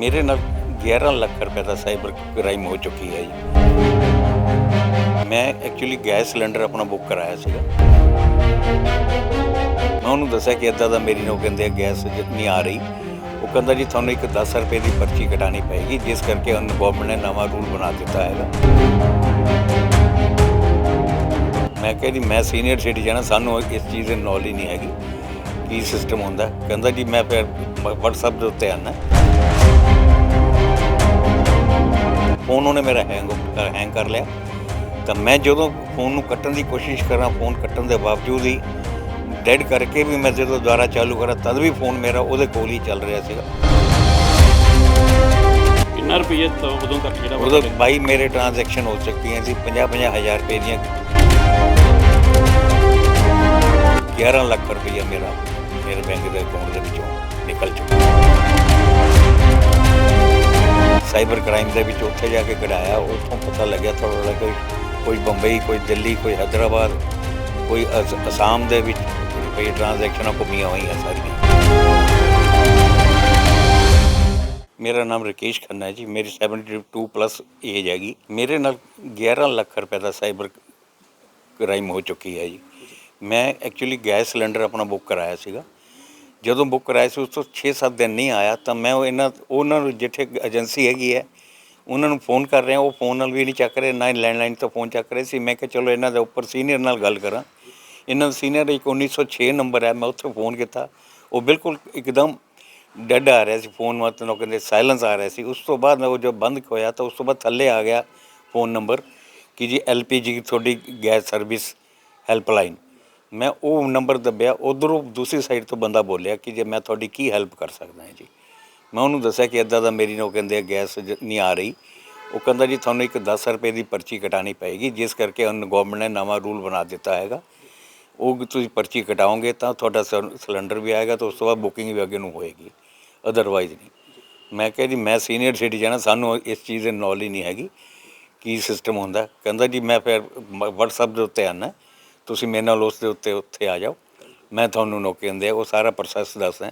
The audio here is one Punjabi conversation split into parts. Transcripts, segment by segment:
ਮੇਰੇ ਨਾਲ 11 ਲੱਖ ਰੁਪਏ ਦਾ ਸਾਈਬਰ ਕ੍ਰਾਈਮ ਹੋ ਚੁੱਕੀ ਹੈ ਜੀ। ਮੈਂ ਐਕਚੁਅਲੀ ਗੈਸ ਸਿਲੰਡਰ ਆਪਣਾ ਬੁੱਕ ਕਰਾਇਆ ਸੀਗਾ। ਮੈਂ ਉਹਨੂੰ ਦੱਸਿਆ ਕਿ ਇਦਾਂ ਦਾ ਮੇਰੀ ਨੂੰ ਕਹਿੰਦੇ ਗੈਸ ਨਹੀਂ ਆ ਰਹੀ। ਉਹ ਕਹਿੰਦਾ ਜੀ, ਤੁਹਾਨੂੰ ਇੱਕ 10 ਰੁਪਏ ਦੀ ਪਰਚੀ ਕਟਾਣੀ ਪਏਗੀ, ਜਿਸ ਕਰਕੇ ਉਹਨ ਗਵਰਨਮੈਂਟ ਨੇ ਨਵਾਂ ਰੂਲ ਬਣਾ ਦਿੱਤਾ ਹੈਗਾ। ਮੈਂ ਕਿਹਾ ਜੀ, ਮੈਂ ਸੀਨੀਅਰ ਸਿਟੀਜ਼ਨ ਹਾਂ, ਸਾਨੂੰ ਇਸ ਚੀਜ਼ ਦੀ ਨੌਲੇਜ ਨਹੀਂ ਹੈਗੀ। ਕੀ ਸਿਸਟਮ ਹੁੰਦਾ? ਕਹਿੰਦਾ ਜੀ, ਮੈਂ ਫਿਰ WhatsApp ਦੇ ਉੱਤੇ ਆਣਾ ਫੋਨ ਉਹਨੇ ਮੇਰਾ ਹੈਂਗ ਹੈਂਗ ਕਰ ਲਿਆ। ਤਾਂ ਮੈਂ ਜਦੋਂ ਫੋਨ ਨੂੰ ਕੱਟਣ ਦੀ ਕੋਸ਼ਿਸ਼ ਕਰਾਂ ਫੋਨ ਕੱਟਣ ਦੇ ਬਾਵਜੂਦ ਹੀ ਡੈਡ ਕਰਕੇ ਵੀ ਮੈਂ ਜਦੋਂ ਦੁਬਾਰਾ ਚਾਲੂ ਕਰਾਂ ਤਦ ਵੀ ਫੋਨ ਮੇਰਾ ਉਹਦੇ ਕੋਲ ਹੀ ਚੱਲ ਰਿਹਾ ਸੀਗਾ। ਕਿੰਨਾ ਰੁਪਏ ਤੋਂ ਉਦੋਂ ਤੱਕ ਜਿਹੜਾ ਉਦੋਂ ਬਾਈ ਮੇਰੇ ਟ੍ਰਾਂਜੈਕਸ਼ਨ ਹੋ ਚੁੱਕੀਆਂ ਸੀ 50 50 ਹਜ਼ਾਰ ਰੁਪਏ ਦੀਆਂ। 11 ਲੱਖ ਰੁਪਈਆ ਮੇਰਾ ਮੇਰੇ ਬੈਂਕ ਦੇ ਅਕਾਊਂਟ ਦੇ ਵਿੱਚੋਂ ਨਿਕਲ ਚੁੱਕਾ। ਸਾਈਬਰ ਕ੍ਰਾਈਮ ਦੇ ਵਿੱਚ ਉੱਥੇ ਜਾ ਕੇ ਕਢਾਇਆ, ਉੱਥੋਂ ਪਤਾ ਲੱਗਿਆ ਥੋੜਾ ਥੋੜਾ ਕੋਈ ਕੋਈ ਬੰਬਈ, ਕੋਈ ਦਿੱਲੀ, ਕੋਈ ਹੈਦਰਾਬਾਦ ਕੋਈ ਅਸ- ਅਸਾਮ ਦੇ ਵਿੱਚ ਰੁਪਏ ਟ੍ਰਾਂਜੈਕਸ਼ਨਾਂ ਘੁੰਮੀਆਂ ਹੋਈਆਂ ਸਾਰੀਆਂ। ਮੇਰਾ ਨਾਮ ਰਕੇਸ਼ ਖੰਨਾ ਹੈ ਜੀ, ਮੇਰੀ 72 ਪਲੱਸ ਏਜ ਹੈਗੀ। ਮੇਰੇ ਨਾਲ 11 ਲੱਖ ਰੁਪਏ ਦਾ ਸਾਈਬਰ ਕ੍ਰਾਈਮ ਹੋ ਚੁੱਕੀ ਹੈ ਜੀ। ਮੈਂ ਐਕਚੁਅਲੀ ਗੈਸ ਸਿਲੰਡਰ ਆਪਣਾ ਬੁੱਕ ਕਰਾਇਆ ਸੀਗਾ। ਜਦੋਂ ਬੁੱਕ ਕਰਾਇਆ ਸੀ, ਉਸ ਤੋਂ 6-7 ਦਿਨ ਨਹੀਂ ਆਇਆ, ਤਾਂ ਮੈਂ ਉਹ ਇਹਨਾਂ, ਉਹਨਾਂ ਨੂੰ ਜਿੱਥੇ ਏਜੰਸੀ ਹੈਗੀ ਹੈ, ਉਹਨਾਂ ਨੂੰ ਫੋਨ ਕਰ ਰਿਹਾ, ਉਹ ਫੋਨ ਨਾਲ ਵੀ ਨਹੀਂ ਚੱਕ ਰਹੇ, ਨਾ ਹੀ ਲੈਂਡਲਾਈਨ ਤੋਂ ਫੋਨ ਚੱਕ ਰਹੇ ਸੀ। ਮੈਂ ਕਿਹਾ, ਚਲੋ ਇਹਨਾਂ ਦੇ ਉੱਪਰ ਸੀਨੀਅਰ ਨਾਲ ਗੱਲ ਕਰਾਂ। ਇਹਨਾਂ ਦਾ ਸੀਨੀਅਰ ਇੱਕ 1906 ਨੰਬਰ ਹੈ, ਮੈਂ ਉੱਥੇ ਫੋਨ ਕੀਤਾ। ਉਹ ਬਿਲਕੁਲ ਇੱਕਦਮ ਡੈਡ ਆ ਰਿਹਾ ਸੀ ਫੋਨ ਮਤਲਬ ਕਹਿੰਦੇ ਸਾਇਲੈਂਸ ਆ ਰਿਹਾ ਸੀ। ਉਸ ਤੋਂ ਬਾਅਦ ਮੈਂ ਉਹ ਜੋ ਬੰਦ ਹੋਇਆ, ਤਾਂ ਉਸ ਤੋਂ ਬਾਅਦ ਥੱਲੇ ਆ ਗਿਆ ਫੋਨ ਨੰਬਰ ਕਿ ਜੀ ਐਲਪੀਜੀ ਤੁਹਾਡੀ ਗੈਸ ਸਰਵਿਸ ਹੈਲਪਲਾਈਨ। ਮੈਂ ਉਹ ਨੰਬਰ ਦੱਬਿਆ, ਉਧਰੋਂ ਦੂਸਰੀ ਸਾਈਡ ਤੋਂ ਬੰਦਾ ਬੋਲਿਆ ਕਿ ਜੇ ਮੈਂ ਤੁਹਾਡੀ ਕੀ ਹੈਲਪ ਕਰ ਸਕਦਾ ਹਾਂ ਜੀ। ਮੈਂ ਉਹਨੂੰ ਦੱਸਿਆ ਕਿ ਇਦਾਂ ਦਾ ਮੇਰੀ ਨੂੰ ਕਹਿੰਦੇ ਆ ਗੈਸ ਜ- ਨਹੀਂ ਆ ਰਹੀ। ਉਹ ਕਹਿੰਦਾ ਜੀ, ਤੁਹਾਨੂੰ ਇੱਕ 10 ਰੁਪਏ ਦੀ ਪਰਚੀ ਕਟਾਣੀ ਪਏਗੀ, ਜਿਸ ਕਰਕੇ ਉਹਨ ਗਵਰਨਮੈਂਟ ਨੇ ਨਵਾਂ ਰੂਲ ਬਣਾ ਦਿੱਤਾ ਹੈਗਾ। ਉਹ ਤੁਸੀਂ ਪਰਚੀ ਕਟਾਓਗੇ ਤਾਂ ਤੁਹਾਡਾ ਸਿਲ- ਸਿਲੰਡਰ ਵੀ ਆਏਗਾ ਤਾਂ ਉਸ ਤੋਂ ਬਾਅਦ ਬੁਕਿੰਗ ਵੀ ਅੱਗੇ ਨੂੰ ਹੋਏਗੀ। ਅਦਰਵਾਈਜ਼ ਨਹੀਂ। ਮੈਂ ਕਿਹਾ ਜੀ, ਮੈਂ ਸੀਨੀਅਰ ਸਿਟੀਜ਼ਨ ਹਾਂ, ਸਾਨੂੰ ਇਸ ਚੀਜ਼ ਦੀ ਨੌਲੇਜ ਨਹੀਂ ਹੈਗੀ, ਕੀ ਸਿਸਟਮ ਹੁੰਦਾ। ਕਹਿੰਦਾ ਜੀ, ਮੈਂ ਫਿਰ ਮ- WhatsApp ਦੇ ਉੱਤੇ ਆਣਾ ਤੁਸੀਂ ਮੇਰੇ ਨਾਲ ਉਸ ਦੇ ਉੱਤੇ ਉੱਥੇ ਆ ਜਾਓ। ਮੈਂ ਤੁਹਾਨੂੰ ਨੌਕਰੀ ਦਿੰਦੇ ਆ, ਉਹ ਸਾਰਾ ਪ੍ਰੋਸੈਸ ਦੱਸਦਾ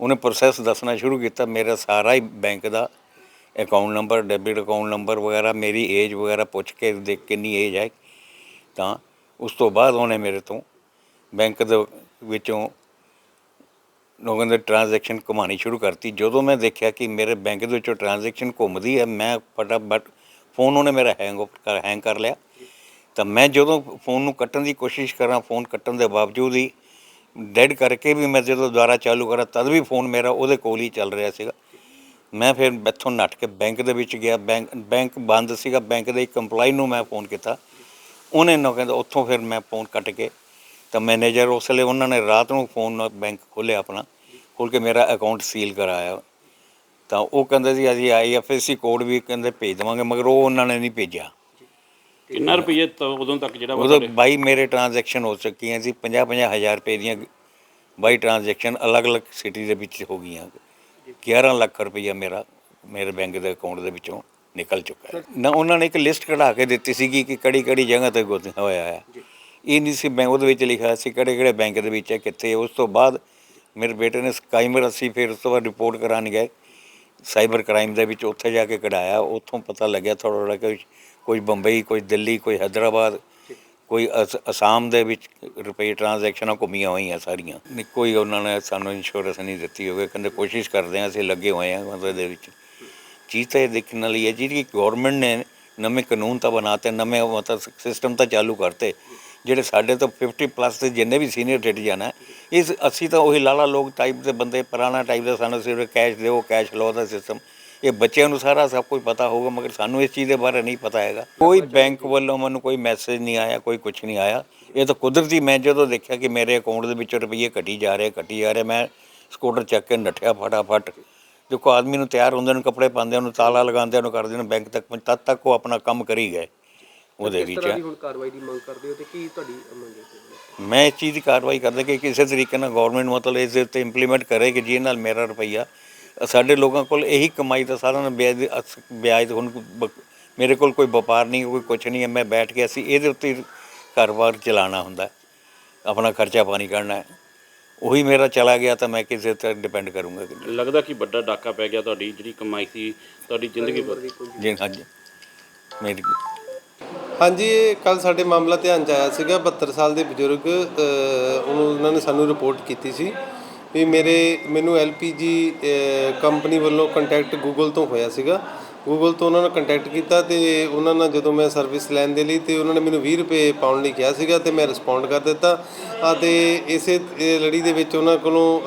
ਉਹਨੇ ਪ੍ਰੋਸੈਸ ਦੱਸਣਾ ਸ਼ੁਰੂ ਕੀਤਾ, ਮੇਰਾ ਸਾਰਾ ਹੀ ਬੈਂਕ ਦਾ account number debit account number ਵਗੈਰਾ, ਮੇਰੀ ਏਜ ਵਗੈਰਾ ਪੁੱਛ ਕੇ ਦੇਖ ਕਿੰਨੀ ਏਜ ਹੈ। ਤਾਂ ਉਸ ਤੋਂ ਬਾਅਦ ਉਹਨੇ ਮੇਰੇ ਤੋਂ ਬੈਂਕ ਦੇ ਵਿੱਚੋਂ ਲੋਕਾਂ ਦੇ ਟ੍ਰਾਂਜੈਕਸ਼ਨ ਘੁਮਾਣੀ ਸ਼ੁਰੂ ਕਰਤੀ। ਜਦੋਂ ਮੈਂ ਦੇਖਿਆ ਕਿ ਮੇਰੇ ਬੈਂਕ ਦੇ ਵਿੱਚੋਂ ਟ੍ਰਾਂਜੈਕਸ਼ਨ ਘੁੰਮਦੀ ਹੈ, ਮੈਂ ਫਟਾਫਟ ਫੋਨ ਉਹਨੇ ਮੇਰਾ ਹੈਂਗ ਕਰ ਹੈਂਗ ਕਰ ਲਿਆ। ਤਾਂ ਮੈਂ ਜਦੋਂ ਫੋਨ ਨੂੰ ਕੱਟਣ ਦੀ ਕੋਸ਼ਿਸ਼ ਕਰਾਂ, ਫੋਨ ਕੱਟਣ ਦੇ ਬਾਵਜੂਦ ਹੀ ਡੈਡ ਕਰਕੇ ਵੀ ਮੈਂ ਜਦੋਂ ਦੁਬਾਰਾ ਚਾਲੂ ਕਰਾਂ, ਤਦ ਵੀ ਫੋਨ ਮੇਰਾ ਉਹਦੇ ਕੋਲ ਹੀ ਚੱਲ ਰਿਹਾ ਸੀਗਾ। ਮੈਂ ਫਿਰ ਇੱਥੋਂ ਨੱਠ ਕੇ ਬੈਂਕ ਦੇ ਵਿੱਚ ਗਿਆ, ਬੈਂਕ ਬੈਂਕ ਬੰਦ ਸੀਗਾ, ਬੈਂਕ ਦੇ ਇੱਕ EMPLOYE ਨੂੰ ਮੈਂ ਫੋਨ ਕੀਤਾ। ਉਹਨੇ ਨਾ ਕਹਿੰਦਾ, ਉੱਥੋਂ ਫਿਰ ਮੈਂ ਫੋਨ ਕੱਟ ਕੇ ਤਾਂ ਮੈਨੇਜਰ ਉਸ ਵੇਲੇ ਉਹਨਾਂ ਨੇ ਰਾਤ ਨੂੰ ਫੋਨ ਬੈਂਕ ਖੋਲ੍ਹਿਆ ਆਪਣਾ, ਖੋਲ੍ਹ ਕੇ ਮੇਰਾ ਅਕਾਊਂਟ ਸੀਲ ਕਰਾਇਆ। ਤਾਂ ਉਹ ਕਹਿੰਦੇ ਸੀ, ਅਸੀਂ ਆਈਐਫਐਸਸੀ ਕੋਡ ਵੀ ਕਹਿੰਦੇ ਭੇਜ ਦੇਵਾਂਗੇ, ਮਗਰ ਉਹ ਉਹਨਾਂ ਨੇ ਨਹੀਂ ਭੇਜਿਆ। ਕਿੰਨਾ ਰੁਪਏ ਉਦੋਂ ਤੱਕ ਜਿਹੜਾ ਵਾ ਉਦੋਂ ਤੁਹਾਡੇ- ਬਾਈ ਮੇਰੇ ਟ੍ਰਾਂਜੈਕਸ਼ਨ ਹੋ ਚੁੱਕੀਆਂ ਸੀ 50 50 ਹਜ਼ਾਰ ਰੁਪਏ ਦੀਆਂ ਬਾਈ ਟ੍ਰਾਂਜੈਕਸ਼ਨ ਅਲੱਗ-ਅਲੱਗ ਸਿਟੀ ਦੇ ਵਿੱਚ ਹੋ ਗਈਆਂ। 11 ਲੱਖ ਰੁਪਈਆ ਮੇਰਾ ਮੇਰੇ ਬੈਂਕ ਦੇ ਅਕਾਊਂਟ ਦੇ ਵਿੱਚੋਂ ਨਿਕਲ ਚੁੱਕਾ ਹੈ। ਨਾ ਉਹਨਾਂ ਨੇ ਇੱਕ ਲਿਸਟ ਕਢਾ ਕੇ ਦਿੱਤੀ ਸੀਗੀ ਕਿ ਕਿਹੜੀ ਕਿਹੜੀ ਜਗ੍ਹਾ ਤੇ ਗੁੰਮ ਹੋਇਆ ਹੈ। ਇਹ ਨਹੀਂ ਸੀ ਬੈਂਕ ਉਹਦੇ ਵਿੱਚ ਲਿਖਿਆ ਸੀ ਕਿਹੜੇ ਕਿਹੜੇ ਬੈਂਕ ਦੇ ਵਿੱਚ ਹੈ ਕਿੱਥੇ ਹੈ। ਉਸ ਤੋਂ ਬਾਅਦ ਮੇਰੇ ਬੇਟੇ ਨੇ ਸਕਾਈਮਰ ਅਸੀਂ ਫਿਰ ਉਸ ਤੋਂ ਬਾਅਦ ਰਿਪੋਰਟ ਕਰਾਉਣ ਗਏ। ਸਾਈਬਰ ਕ੍ਰਾਈਮ ਦੇ ਵਿੱਚ ਉੱਥੇ ਜਾ ਕੇ ਕਢਾਇਆ। ਉੱਥੋਂ ਪਤਾ ਲੱਗਿਆ ਥੋੜਾ ਥੋੜਾ ਕੋਈ ਕੋਈ ਬੰਬਈ, ਕੋਈ ਦਿੱਲੀ, ਕੋਈ ਹੈਦਰਾਬਾਦ, ਕੋਈ ਅਸ- ਅਸਾਮ ਦੇ ਵਿੱਚ ਰੁਪਏ ਟ੍ਰਾਂਜੈਕਸ਼ਨਾਂ ਘੁੰਮੀਆਂ ਹੋਈਆਂ ਸਾਰੀਆਂ। ਨਹੀਂ ਕੋਈ ਉਹਨਾਂ ਨੇ ਸਾਨੂੰ ਇੰਸ਼ੋਰੈਂਸ ਨਹੀਂ ਦਿੱਤੀ ਹੋਵੇ। ਕਹਿੰਦੇ ਕੋਸ਼ਿਸ਼ ਕਰਦੇ ਹਾਂ, ਅਸੀਂ ਲੱਗੇ ਹੋਏ ਹਾਂ ਮਤਲਬ ਦੇ ਵਿੱਚ। ਚੀਜ਼ ਤਾਂ ਇਹ ਦੇਖਣ ਵਾਲੀ ਹੈ, ਜਿਹੜੀ ਗਵਰਨਮੈਂਟ ਨੇ ਨਵੇਂ ਕਾਨੂੰਨ ਤਾਂ ਬਣਾਤੇ, ਨਵੇਂ ਮਤਲਬ ਸਿਸਟਮ ਤਾਂ ਚਾਲੂ ਕਰਤੇ। ਜਿਹੜੇ ਸਾਡੇ ਤੋਂ 50 ਪਲੱਸ ਦੇ ਜਿੰਨੇ ਵੀ ਸੀਨੀਅਰ ਸਿਟੀਜ਼ਨ ਹੈ ਇਸ, ਅਸੀਂ ਤਾਂ ਉਹੀ ਲਾਲਾ ਲੋਕ ਟਾਈਪ ਦੇ ਬੰਦੇ, ਪੁਰਾਣਾ ਟਾਈਪ ਦਾ ਸਾਨੂੰ ਸਿਰਫ ਕੈਸ਼ ਦਿਓ ਕੈਸ਼ ਲਓ ਦਾ ਸਿਸਟਮ ਇਹ ਬੱਚਿਆਂ ਨੂੰ ਸਾਰਾ ਸਭ ਕੁਝ ਪਤਾ ਹੋਊਗਾ ਮਗਰ ਸਾਨੂੰ ਇਸ ਚੀਜ਼ ਦੇ ਬਾਰੇ ਨਹੀਂ ਪਤਾ ਹੈਗਾ। ਕੋਈ ਬੈਂਕ ਵੱਲੋਂ ਮੈਨੂੰ ਕੋਈ ਮੈਸੇਜ ਨਹੀਂ ਆਇਆ ਕੋਈ ਕੁਝ ਨਹੀਂ ਆਇਆ। ਇਹ ਤਾਂ ਕੁਦਰਤੀ ਮੈਂ ਜਦੋਂ ਦੇਖਿਆ ਕਿ ਮੇਰੇ ਅਕਾਊਂਟ ਦੇ ਵਿੱਚੋਂ ਰੁਪਈਏ ਘਟੀ ਜਾ ਰਹੇ ਘਟੀ ਜਾ ਰਹੇ ਮੈਂ ਸਕੂਟਰ ਚੱਕ ਕੇ ਨੱਠਿਆ ਫਟਾਫਟ। ਦੇਖੋ ਆਦਮੀ ਨੂੰ ਤਿਆਰ ਹੁੰਦੇ ਨੂੰ ਕੱਪੜੇ ਪਾਉਂਦੇ ਨੂੰ ਤਾਲਾ ਲਗਾਉਂਦੇ ਨੂੰ ਕਰਦੇ ਨੂੰ ਬੈਂਕ ਤੱਕ ਤਦ ਤੱਕ ਉਹ ਆਪਣਾ ਕੰਮ ਕਰੀ ਗਏ। ਉਹਦੇ ਵਿੱਚ। ਹੁਣ ਕਾਰਵਾਈ ਦੀ ਮੰਗ ਕਰਦੇ ਹੋ ਤੇ ਕੀ ਤੁਹਾਡੀ ਮੰਗ ਹੈ? ਮੈਂ ਇਸ ਚੀਜ਼ ਦੀ ਕਾਰਵਾਈ ਕਰਦਾ ਕਿ ਕਿਸੇ ਤਰੀਕੇ ਨਾਲ ਗਵਰਨਮੈਂਟ ਮਤਲਬ ਇਸ ਦੇ ਉੱਤੇ ਇੰਪਲੀਮੈਂਟ ਕਰੇ ਕਿ ਜਿਹਦੇ ਨਾਲ ਮੇਰਾ ਰੁਪਈਆ ਸਾਡੇ ਲੋਕਾਂ ਕੋਲ ਇਹੀ ਕਮਾਈ ਦਾ ਹੈ, ਵਿਆਜ ਵਿਆਜ ਹੁਣ ਮੇਰੇ ਕੋਲ ਕੋਈ ਵਪਾਰ ਨਹੀਂ ਕੋਈ ਕੁਝ ਨਹੀਂ ਹੈ। ਮੈਂ ਬੈਠ ਕੇ ਅਸੀਂ ਇਹਦੇ ਉੱਤੇ ਹੀ ਘਰ-ਬਾਰ ਚਲਾਉਣਾ ਹੁੰਦਾ। ਆਪਣਾ ਖਰਚਾ ਪਾਣੀ ਕਰਨਾ ਹੈ ਉਹੀ ਮੇਰਾ ਚਲਾ ਗਿਆ ਤਾਂ ਮੈਂ ਕਿਸੇ ਤੇ ਡਿਪੈਂਡ ਕਰੂੰਗਾ ਲੱਗਦਾ ਕਿ ਵੱਡਾ ਡਾਕਾ ਪੈ ਗਿਆ ਤੁਹਾਡੀ ਜਿਹੜੀ ਕਮਾਈ ਸੀ ਤੁਹਾਡੀ ਜ਼ਿੰਦਗੀ ਭਰ ਜੀ ਹਾਂਜੀ। ਮੇਰੀ ਹਾਂਜੀ ਇਹ ਕੱਲ ਸਾਡੇ ਮਾਮਲਾ ਧਿਆਨ ਚ ਆਇਆ ਸੀਗਾ। 72 ਸਾਲ ਦੇ ਬਜ਼ੁਰਗ ਉਹਨੂੰ ਉਹਨਾਂ ਨੇ ਸਾਨੂੰ ਰਿਪੋਰਟ ਕੀਤੀ ਸੀ। ਵੀ ਮੇਰੇ, ਮੈਨੂੰ ਐਲਪੀਜੀ ਕੰਪਨੀ ਵੱਲੋਂ ਕੰਟੈਕਟ ਗੂਗਲ ਤੋਂ ਹੋਇਆ ਸੀਗਾ। ਗੂਗਲ ਤੋਂ ਉਹਨਾਂ ਨੇ ਕੰਟੈਕਟ ਕੀਤਾ ਤੇ ਉਹਨਾਂ ਨਾਲ ਜਦੋਂ ਮੈਂ ਸਰਵਿਸ ਲੈਣ ਦੇ ਲਈ ਤੇ ਉਹਨਾਂ ਨੇ ਮੈਨੂੰ 20 ਰੁਪਏ ਪਾਉਣ ਲਈ ਕਿਹਾ ਸੀਗਾ ਤੇ ਮੈਂ ਰਿਸਪੌਂਡ ਕਰ ਦਿੱਤਾ। ਅਤੇ ਇਸੇ ਲੜੀ ਦੇ ਵਿੱਚ ਉਹਨਾਂ ਕੋਲੋਂ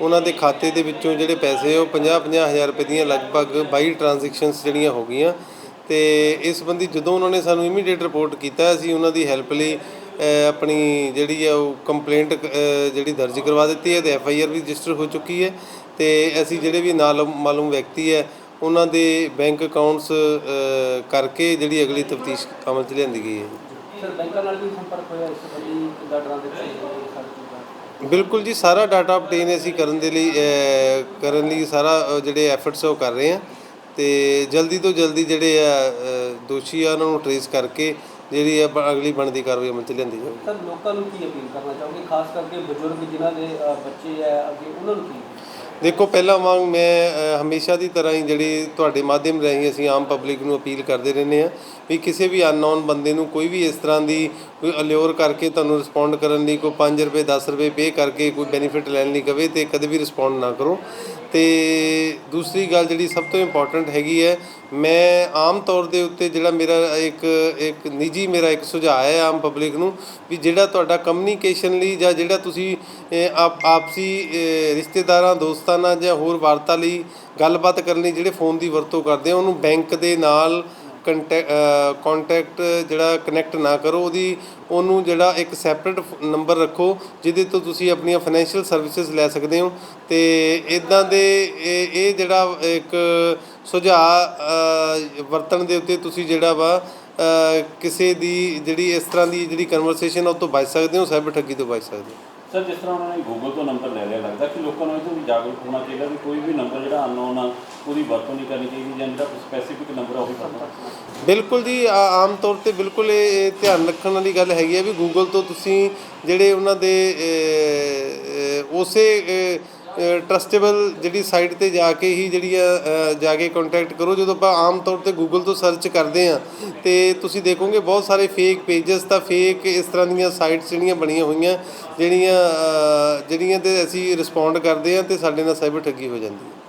ਉਹਨਾਂ ਦੇ ਖਾਤੇ ਦੇ ਵਿੱਚੋਂ ਜਿਹੜੇ ਪੈਸੇ ਉਹ 50 50 ਹਜ਼ਾਰ ਰੁਪਏ ਦੀਆਂ ਲਗਭਗ 22 ਟ੍ਰਾਂਜੈਕਸ਼ਨਸ ਜਿਹੜੀਆਂ ਹੋ ਗਈਆਂ। ਤੇ ਇਸ ਸੰਬੰਧੀ ਜਦੋਂ ਉਹਨਾਂ ਨੇ ਸਾਨੂੰ ਇਮੀਡੀਏਟ ਰਿਪੋਰਟ ਕੀਤਾ, ਅਸੀਂ ਉਹਨਾਂ ਦੀ ਹੈਲਪ ਲਈ ਆਪਣੀ ਜਿਹੜੀ ਆ ਉਹ ਕੰਪਲੇਂਟ ਜਿਹੜੀ ਦਰਜ ਕਰਵਾ ਦਿੱਤੀ ਹੈ ਤੇ ਐਫ ਆਈ ਆਰ ਵੀ ਰਜਿਸਟਰ ਹੋ ਚੁੱਕੀ ਹੈ ਤੇ ਅਸੀਂ ਜਿਹੜੇ ਵੀ ਨਾਲ ਮਾਲੂਮ ਵਿਅਕਤੀ ਹੈ ਉਹਨਾਂ ਦੇ ਬੈਂਕ ਅਕਾਊਂਟਸ ਕਰਕੇ ਜਿਹੜੀ ਅਗਲੀ ਤਫਤੀਸ਼ ਅਮਲ 'ਚ ਲਿਆਂਦੀ ਗਈ ਹੈ। ਸਰ ਬੈਂਕਾਂ ਨਾਲ ਵੀ ਸੰਪਰਕ ਹੋਇਆ ਇਸ ਸੰਬੰਧੀ? ਕਿੱਦਾਂ ਟ੍ਰਾਂਜੈਕਸ਼ਨ ਹੋਈ ਸਾਰੀ ਚੀਜ਼ਾਂ? ਬਿਲਕੁਲ ਜੀ ਸਾਰਾ ਡਾਟਾ ਅਪਡੇਨ ਅਸੀਂ ਕਰਨ ਦੇ ਲਈ ਕਰਨ ਲਈ ਸਾਰਾ ਜਿਹੜੇ ਐਫਰਟਸ ਉਹ ਕਰ ਰਹੇ ਹਾਂ ਤੇ ਜਲਦੀ ਤੋਂ ਜਲਦੀ ਜਿਹੜੇ ਆ ਦੋਸ਼ੀ ਆ ਉਹਨਾਂ ਨੂੰ ਟਰੇਸ ਕਰਕੇ ਜਿਹੜੀ ਆ ਬ- ਅਗਲੀ ਬਣਦੀ ਕਾਰਵਾਈ ਅਮਲ 'ਚ ਲਿਆਂਦੀ ਜਾਊਗੀ। ਸਰ ਲੋਕਾਂ ਨੂੰ ਕੀ ਅਪੀਲ ਕਰਨਾ ਚਾਹੋਗੇ? ਖਾਸ ਕਰਕੇ ਬਜ਼ੁਰਗ ਜਿਨ੍ਹਾਂ ਦੇ ਅ, ਬੱਚੇ ਹੈ ਅੱਗੇ ਉਹਨਾਂ ਨੂੰ ਕੀ? ਦੇਖੋ ਪਹਿਲਾਂ ਵਾਂਗ ਮੈਂ ਅ, ਹਮੇਸ਼ਾ ਦੀ ਤਰ੍ਹਾਂ ਹੀ ਜਿਹੜੀ ਤੁਹਾਡੇ ਮਾਧਿਅਮ ਰਾਹੀਂ ਅਸੀਂ ਆਮ ਪਬਲਿਕ ਨੂੰ ਅਪੀਲ ਕਰਦੇ ਰਹਿੰਦੇ ਆ ਵੀ ਕਿਸੇ ਵੀ ਅਨਨੋਨ ਬੰਦੇ ਨੂੰ ਕੋਈ ਵੀ ਇਸ ਤਰ੍ਹਾਂ ਦੀ ਕੋਈ ਅਲਿਓਰ ਕਰਕੇ ਤੁਹਾਨੂੰ ਰਿਸਪੌਂਡ ਕਰਨ ਲਈ ਕੋਈ 5 ਰੁਪਏ 10 ਰੁਪਏ ਪੇ ਕਰਕੇ ਕੋਈ ਬੈਨੀਫਿਟ ਲੈਣ ਲਈ ਕਵੇ ਤੇ ਕਦੇ ਵੀ ਰਿਸਪੌਂਡ ਨਾ ਕਰੋ। ਤੇ ਦੂਸਰੀ ਗੱਲ ਜਿਹੜੀ ਸਭ ਤੋਂ ਇੰਪੋਰਟੈਂਟ ਹੈਗੀ ਹੈ, ਮੈਂ ਆਮ ਤੌਰ ਦੇ ਉੱਤੇ ਜਿਹੜਾ ਮੇਰਾ ਇੱਕ ਇੱਕ ਨਿੱਜੀ ਮੇਰਾ ਇੱਕ ਸੁਝਾਅ ਹੈ ਆਮ ਪਬਲਿਕ ਨੂੰ ਵੀ ਜਿਹੜਾ ਤੁਹਾਡਾ ਕਮਿਊਨੀਕੇਸ਼ਨ ਲਈ ਜਾਂ ਜਿਹੜਾ ਤੁਸੀਂ ਆਪ, ਆਪਸੀ ਰਿਸ਼ਤੇਦਾਰਾਂ ਦੋਸਤਾਂ ਨਾਲ ਜਾਂ ਹੋਰ ਵਾਰਤਾ ਲਈ ਗੱਲਬਾਤ ਕਰਨ ਲਈ ਜਿਹੜੇ ਫੋਨ ਦੀ ਵਰਤੋਂ ਕਰਦੇ ਆ ਉਹਨੂੰ ਬੈਂਕ ਦੇ ਨਾਲ ਕੰਟੈਕਟ ਜਿਹੜਾ ਕਨੈਕਟ ਨਾ ਕਰੋ, ਉਹਦੀ, ਉਹਨੂੰ ਜਿਹੜਾ ਇੱਕ ਸੈਪਰੇਟ ਨੰਬਰ ਰੱਖੋ, ਜਿਹਦੇ ਤੋਂ ਤੁਸੀਂ ਆਪਣੀਆਂ ਫਾਈਨੈਂਸ਼ੀਅਲ ਸਰਵਿਸਿਜ਼ ਲੈ ਸਕਦੇ ਹੋ। ਤੇ ਇਦਾਂ ਦੇ, ਇਹ ਇਹ ਜਿਹੜਾ ਇੱਕ ਸੁਝਾਅ ਵਰਤਣ ਦੇ ਉੱਤੇ ਤੁਸੀਂ ਜਿਹੜਾ ਵਾ ਕਿਸੇ ਦੀ ਜਿਹੜੀ ਇਸ ਤਰ੍ਹਾਂ ਦੀ ਜਿਹੜੀ ਕਨਵਰਸੇਸ਼ਨ ਉਹ ਤੋਂ ਬਚ ਸਕਦੇ ਹੋ ਸਾਈਬਰ ਠੱਗੀ ਤੋਂ ਬਚ ਸਕਦੇ ਹੋ। ਸਰ, ਜਿਸ ਤਰ੍ਹਾਂ ਉਹਨਾਂ ਨੇ ਗੂਗਲ ਤੋਂ ਨੰਬਰ ਲੈ ਲਿਆ, ਲੱਗਦਾ ਕਿ ਲੋਕਾਂ ਨੂੰ ਇਹ ਤੋਂ ਵੀ ਜਾਗਰੂਕ ਹੋਣਾ ਚਾਹੀਦਾ ਵੀ ਕੋਈ ਵੀ ਨੰਬਰ ਜਿਹੜਾ ਅਨਨੋਨ ਆ ਉਹਦੀ ਵਰਤੋਂ ਨਹੀਂ ਕਰਨੀ ਚਾਹੀਦੀ ਜਾਂ ਜਿਹੜਾ ਸਪੈਸੀਫਿਕ ਨੰਬਰ ਆ ਉਹੀ ਵਰਤਣਾ ਬਿਲਕੁਲ ਜੀ ਆ- ਆਮ ਤੌਰ ਤੇ ਬਿਲਕੁਲ ਇਹ ਇਹ ਧਿਆਨ ਰੱਖਣ ਵਾਲੀ ਗੱਲ ਹੈਗੀ ਹੈ ਵੀ ਗੂਗਲ ਤੋਂ ਤੁਸੀਂ ਜਿਹੜੇ ਉਹਨਾਂ ਦੇ ਅ, ਅ, ਉਸੇ ਟਰਸਟੇਬਲ ਜਿਹੜੀ ਸਾਈਟ ਤੇ ਜਾ ਕੇ ਹੀ ਜਿਹੜੀ ਆ ਅ, ਜਾ ਕੇ ਕੰਟੈਕਟ ਕਰੋ। ਜਦੋਂ ਆਪਾਂ ਆਮ ਤੌਰ ਤੇ ਗੂਗਲ ਤੋਂ ਸਰਚ ਕਰਦੇ ਆ ਤੇ ਤੁਸੀਂ ਦੇਖੋਗੇ ਬਹੁਤ ਸਾਰੇ ਫੇਕ ਪੇजेस ਤਾਂ ਫੇਕ ਇਸ ਤਰ੍ਹਾਂ ਦੀਆਂ ਸਾਈਟਸ ਜਿਹੜੀਆਂ ਬਣੀਆਂ ਹੋਈਆਂ ਜਿਹੜੀਆਂ ਅ, ਜਿਹੜੀਆਂ ਤੇ ਅਸੀਂ ਰਿਸਪੌਂਡ ਕਰਦੇ ਆ ਤੇ ਸਾਡੇ ਨਾਲ ਸਾਈਬਰ ਠੱਗੀ ਹੋ ਜਾਂਦੀ ਹੈ।